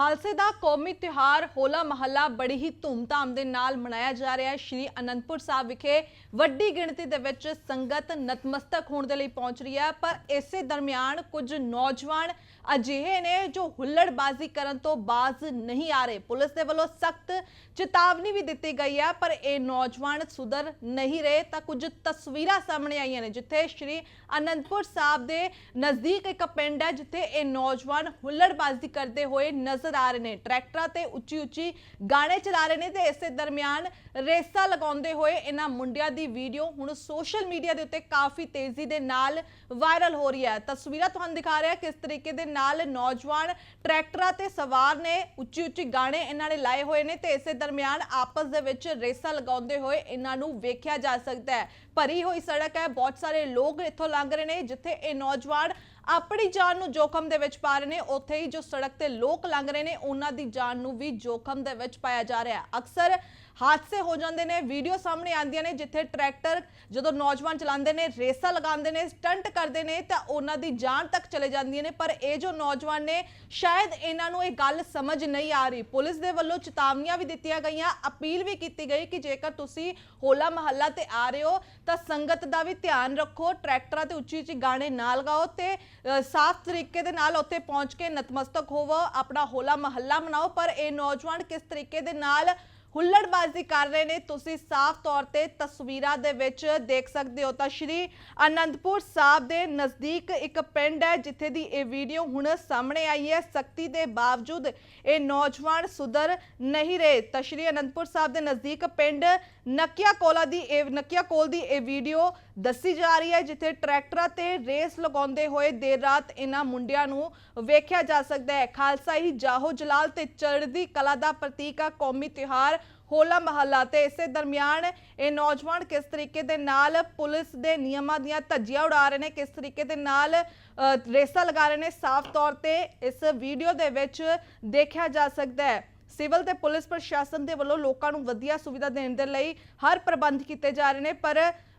ਖਾਲਸੇ ਦਾ ਕੌਮੀ ਤਿਉਹਾਰ ਹੋਲਾ ਮਹੱਲਾ ਬੜੀ ਹੀ ਧੂਮਧਾਮ ਦੇ ਨਾਲ ਮਨਾਇਆ ਜਾ ਰਿਹਾ ਹੈ। ਸ਼੍ਰੀ ਅਨੰਦਪੁਰ ਸਾਹਿਬ ਵਿਖੇ ਵੱਡੀ ਗਿਣਤੀ ਦੇ ਵਿੱਚ ਸੰਗਤ ਨਤਮਸਤਕ ਹੋਣ ਦੇ ਲਈ ਪਹੁੰਚ ਰਹੀ ਹੈ। ਪਰ ਇਸੇ ਦਰਮਿਆਨ ਕੁਝ ਨੌਜਵਾਨ ਅਜਿਹੇ ਨੇ ਜੋ ਹੁੱਲੜਬਾਜ਼ੀ ਕਰਨ ਤੋਂ ਬਾਜ਼ ਨਹੀਂ ਆ ਰਹੇ। ਪੁਲਿਸ ਦੇ ਵੱਲੋਂ ਸਖਤ ਚੇਤਾਵਨੀ ਵੀ ਦਿੱਤੀ ਗਈ ਹੈ, ਪਰ ਇਹ ਨੌਜਵਾਨ ਸੁਧਰ ਨਹੀਂ ਰਹੇ ਤਾਂ ਕੁਝ ਤਸਵੀਰਾਂ ਸਾਹਮਣੇ ਆਈਆਂ ਨੇ, ਜਿੱਥੇ ਸ਼੍ਰੀ ਅਨੰਦਪੁਰ ਸਾਹਿਬ ਦੇ ਨਜ਼ਦੀਕ ਇੱਕ ਪਿੰਡ ਹੈ, ਜਿੱਥੇ ਇਹ ਨੌਜਵਾਨ ਹੁੱਲੜਬਾਜ਼ੀ ਕਰਦੇ ਹੋਏ ਨਜ਼ਰ ਆ ਰਹੇ ਨੇ। ਟਰੈਕਟਰਾਂ ਤੇ ਉੱਚੀ ਉੱਚੀ ਗਾਣੇ ਚਲਾ ਰਹੇ ਨੇ ਤੇ ਇਸੇ ਦਰਮਿਆਨ ਰੇਸਾਂ ਲਗਾਉਂਦੇ ਹੋਏ ਇਹਨਾਂ ਮੁੰਡਿਆਂ ਦੀ ਵੀਡੀਓ ਹੁਣ ਸੋਸ਼ਲ ਮੀਡੀਆ ਦੇ ਉੱਤੇ ਕਾਫੀ ਤੇਜ਼ੀ ਦੇ ਨਾਲ ਵਾਇਰਲ ਹੋ ਰਹੀ ਹੈ। ਤਸਵੀਰਾਂ ਤੁਹਾਨੂੰ ਦਿਖਾ ਰਿਹਾ ਕਿਸ ਤਰੀਕੇ ਦੇ ਨਾਲ ਨੌਜਵਾਨ ਟਰੈਕਟਰਾਂ ਤੇ ਸਵਾਰ ਨੇ ਉੱਚੀ ਉੱਚੀ ਗਾਣੇ ਇਹਨਾਂ ਨੇ ਲਾਏ ਹੋਏ ਨੇ ਤੇ ਇਸੇ ਦਰਮਿਆਨ ਆਪਸ ਦੇ ਵਿੱਚ ਰੇਸਾਂ ਲਗਾਉਂਦੇ ਹੋਏ ਇਹਨਾਂ ਨੂੰ ਵੇਖਿਆ ਜਾ ਸਕਦਾ ਹੈ। ਭਰੀ ਹੋਈ ਸੜਕ ਹੈ, ਬਹੁਤ ਸਾਰੇ ਲੋਕ ਇੱਥੋਂ ਲੰਘ ਰਹੇ ਨੇ ਜਿੱਥੇ ਇਹ ਨੌਜਵਾਨ ਆਪਣੀ ਜਾਨ ਨੂੰ ਜੋਖਮ ਦੇ ਵਿੱਚ ਪਾ ਰਹੇ ਨੇ। ਉੱਥੇ ਹੀ ਜੋ ਸੜਕ ਤੇ ਲੋਕ ਲੰਘ ਰਹੇ ਨੇ, ਉਹਨਾਂ ਦੀ ਜਾਨ ਨੂੰ ਵੀ ਜੋਖਮ ਦੇ ਵਿੱਚ ਪਾਇਆ ਜਾ ਰਿਹਾ। ਅਕਸਰ ਹਾਦਸੇ ਹੋ ਜਾਂਦੇ ਨੇ, ਵੀਡੀਓ ਸਾਹਮਣੇ ਆਉਂਦੀਆਂ ਨੇ, ਜਿੱਥੇ ਟਰੈਕਟਰ ਜਦੋਂ ਨੌਜਵਾਨ ਚਲਾਉਂਦੇ ਨੇ, ਰੇਸਾਂ ਲਗਾਉਂਦੇ ਨੇ, ਸਟੰਟ ਕਰਦੇ ਨੇ, ਤਾਂ ਉਹਨਾਂ ਦੀ ਜਾਨ ਤੱਕ ਚਲੇ ਜਾਂਦੀਆਂ ਨੇ। ਪਰ ਇਹ ਜੋ ਨੌਜਵਾਨ ਨੇ, ਸ਼ਾਇਦ ਇਹਨਾਂ ਨੂੰ ਇਹ ਗੱਲ ਸਮਝ ਨਹੀਂ ਆ ਰਹੀ। ਪੁਲਿਸ ਦੇ ਵੱਲੋਂ ਚੇਤਾਵਨੀਆਂ ਵੀ ਦਿੱਤੀਆਂ ਗਈਆਂ, ਅਪੀਲ ਵੀ ਕੀਤੀ ਗਈ ਕਿ ਜੇਕਰ ਤੁਸੀਂ ਹੋਲਾ ਮਹੱਲਾ ਤੇ ਆ ਰਹੇ ਹੋ, ਤਾਂ ਸੰਗਤ ਦਾ ਵੀ ਧਿਆਨ ਰੱਖੋ, ਟਰੈਕਟਰਾਂ ਤੇ ਉੱਚੀ ਉੱਚੀ ਗਾਣੇ ਨਾ ਲਗਾਓ ਤੇ ਸਾਫ਼ ਤਰੀਕੇ ਦੇ ਨਾਲ ਉੱਥੇ ਪਹੁੰਚ ਕੇ ਨਤਮਸਤਕ ਹੋਵੋ, ਆਪਣਾ ਹੋਲਾ ਮਹੱਲਾ ਮਨਾਓ। ਪਰ ਇਹ ਨੌਜਵਾਨ ਕਿਸ ਤਰੀਕੇ ਦੇ ਨਾਲ ਹੁੱਲੜਬਾਜ਼ੀ ਕਰ ਰਹੇ ਨੇ। ਤੁਸੀਂ ਸਾਫ਼ ਤੌਰ ਤੇ ਤਸਵੀਰਾਂ ਦੇ ਵਿੱਚ ਦੇਖ ਸਕਦੇ ਹੋ ਤਾਂ ਸ਼੍ਰੀ ਅਨੰਦਪੁਰ ਸਾਹਿਬ ਦੇ ਨਜ਼ਦੀਕ ਇੱਕ ਪਿੰਡ ਹੈ, ਜਿੱਥੇ ਦੀ ਇਹ ਵੀਡੀਓ ਹੁਣ ਸਾਹਮਣੇ ਆਈ ਹੈ। ਸਖਤੀ ਦੇ ਬਾਵਜੂਦ ਇਹ ਨੌਜਵਾਨ ਸੁਧਰ ਨਹੀਂ ਰਹੇ। ਤਾਂ ਸ਼੍ਰੀ ਅਨੰਦਪੁਰ ਸਾਹਿਬ ਦੇ ਨਜ਼ਦੀਕ ਪਿੰਡ ਨਕਿਆ ਕੋਲਾ ਦੀ ਇਹ, ਨਕਿਆ ਕੋਲ ਦੀ ਇਹ ਵੀਡੀਓ ਦੱਸੀ ਜਾ ਰਹੀ ਹੈ, ਜਿੱਥੇ ਟਰੈਕਟਰਾਂ ਤੇ ਰੇਸ ਲਗਾਉਂਦੇ ਹੋਏ ਦੇਰ ਰਾਤ ਇਹਨਾਂ ਮੁੰਡਿਆਂ ਨੂੰ ਵੇਖਿਆ ਜਾ ਸਕਦਾ ਹੈ। ਖਾਲਸਾ ਹੀ ਜਾਹੋ ਜਲਾਲ ਤੇ ਚੜ੍ਹਦੀ ਕਲਾ ਦਾ ਪ੍ਰਤੀਕ ਆ। ਕੌਮੀ ਤਿਉਹਾਰ ਹੋਲਾ ਮਹੱਲਾ ਤੇ ਇਸੇ ਦਰਮਿਆਨ ਇਹ ਨੌਜਵਾਨ ਕਿਸ ਤਰੀਕੇ ਦੇ ਨਾਲ ਪੁਲਿਸ ਦੇ ਨਿਯਮਾਂ ਦੀਆਂ ਧੱਜੀਆਂ ਉਡਾ ਰਹੇ ਨੇ ਕਿਸ ਤਰੀਕੇ ਦੇ ਨਾਲ ਅ, ਰੇਸਾਂ ਲਗਾ ਰਹੇ ਨੇ ਸਾਫ਼ ਤੌਰ ਤੇ ਇਸ ਵੀਡੀਓ ਦੇ ਵਿੱਚ ਦੇਖਿਆ ਜਾ ਸਕਦਾ ਹੈ। ਸਿਵਲ ਤੇ ਪੁਲਿਸ ਪ੍ਰਸ਼ਾਸਨ ਦੇ ਵੱਲੋਂ ਲੋਕਾਂ ਨੂੰ ਵਧੀਆ ਸੁਵਿਧਾ ਦੇਣ ਦੇ ਲਈ ਹਰ ਪ੍ਰਬੰਧ ਕੀਤੇ ਜਾ ਰਹੇ ਨੇ ਪਰ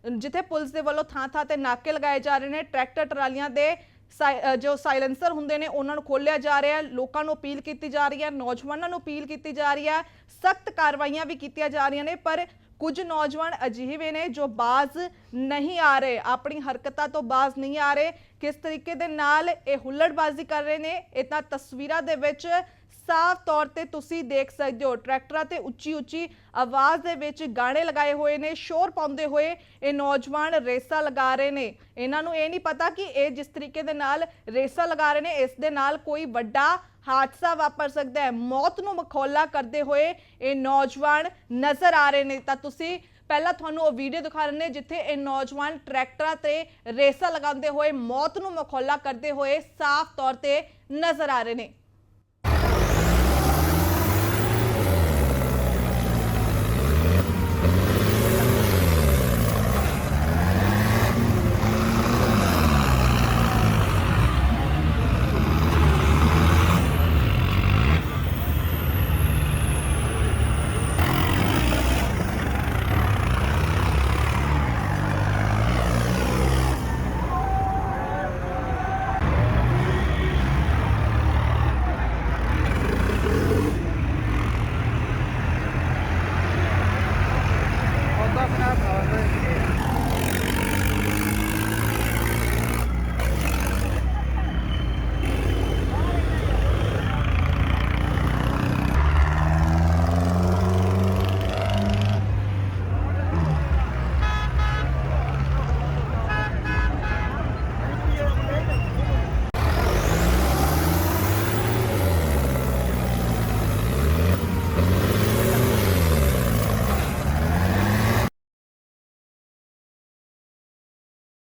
ਜਿੱਥੇ ਪੁਲਿਸ ਦੇ ਵੱਲੋਂ ਥਾਂ-ਥਾਂ ਤੇ ਨਾਕੇ ਲਗਾਏ ਜਾ ਰਹੇ ਨੇ ਟਰੈਕਟਰ ਟਰਾਲੀਆਂ ਦੇ ਜੋ ਸਾਇਲੈਂਸਰ ਹੁੰਦੇ ਨੇ, ਉਹਨਾਂ ਨੂੰ ਖੋਲਿਆ ਜਾ ਰਿਹਾ ਹੈ। ਲੋਕਾਂ ਨੂੰ ਅਪੀਲ ਕੀਤੀ ਜਾ ਰਹੀ ਹੈ, ਨੌਜਵਾਨਾਂ ਨੂੰ ਅਪੀਲ ਕੀਤੀ ਜਾ ਰਹੀ ਹੈ। ਸਖਤ ਕਾਰਵਾਈਆਂ ਵੀ ਕੀਤੀਆਂ ਜਾ ਰਹੀਆਂ ਨੇ, ਪਰ ਕੁਝ ਨੌਜਵਾਨ ਅਜਿਹੇ ਵੀ ਨੇ ਜੋ ਬਾਜ਼ ਨਹੀਂ ਆ ਰਹੇ। ਆਪਣੀ ਹਰਕਤਾਂ ਤੋਂ ਬਾਜ਼ ਨਹੀਂ ਆ ਰਹੇ। ਕਿਸ ਤਰੀਕੇ ਦੇ ਨਾਲ ਇਹ ਹੁੱਲੜਬਾਜ਼ੀ ਕਰ ਰਹੇ ਨੇ, ਇਹ ਤਾਂ ਤਸਵੀਰਾਂ ਦੇ ਵਿੱਚ ਸਾਫ਼ ਤੌਰ ਤੇ ਤੁਸੀਂ ਦੇਖ ਸਕਦੇ ਹੋ, ਟਰੈਕਟਰਾਂ ਤੇ ਉੱਚੀ ਉੱਚੀ ਆਵਾਜ਼ ਦੇ ਵਿੱਚ ਗਾਣੇ ਲਗਾਏ ਹੋਏ ਨੇ, ਸ਼ੋਰ ਪਾਉਂਦੇ ਹੋਏ ਇਹ ਨੌਜਵਾਨ ਰੇਸਾਂ ਲਗਾ ਰਹੇ ਨੇ। ਇਹਨਾਂ ਨੂੰ ਇਹ ਨਹੀਂ ਪਤਾ ਕਿ ਇਹ ਜਿਸ ਤਰੀਕੇ ਦੇ ਨਾਲ ਰੇਸਾਂ ਲਗਾ ਰਹੇ ਨੇ, ਇਸ ਦੇ ਨਾਲ ਕੋਈ ਵੱਡਾ ਹਾਦਸਾ ਵਾਪਰ ਸਕਦਾ ਹੈ। ਮੌਤ ਨੂੰ ਮਖੌਲਾ ਕਰਦੇ ਹੋਏ ਇਹ ਨੌਜਵਾਨ ਨਜ਼ਰ ਆ ਰਹੇ ਨੇ। ਤਾਂ ਤੁਸੀਂ ਪਹਿਲਾਂ ਤੁਹਾਨੂੰ ਉਹ ਵੀਡੀਓ ਦਿਖਾ ਰਹੇ ਨੇ ਜਿੱਥੇ ਇਹ ਨੌਜਵਾਨ ਟਰੈਕਟਰਾਂ ਤੇ ਰੇਸਾਂ ਲਗਾਉਂਦੇ ਹੋਏ ਮੌਤ ਨੂੰ ਮਖੌਲਾ ਕਰਦੇ ਹੋਏ ਸਾਫ਼ ਤੌਰ ਤੇ ਨਜ਼ਰ ਆ ਰਹੇ ਨੇ।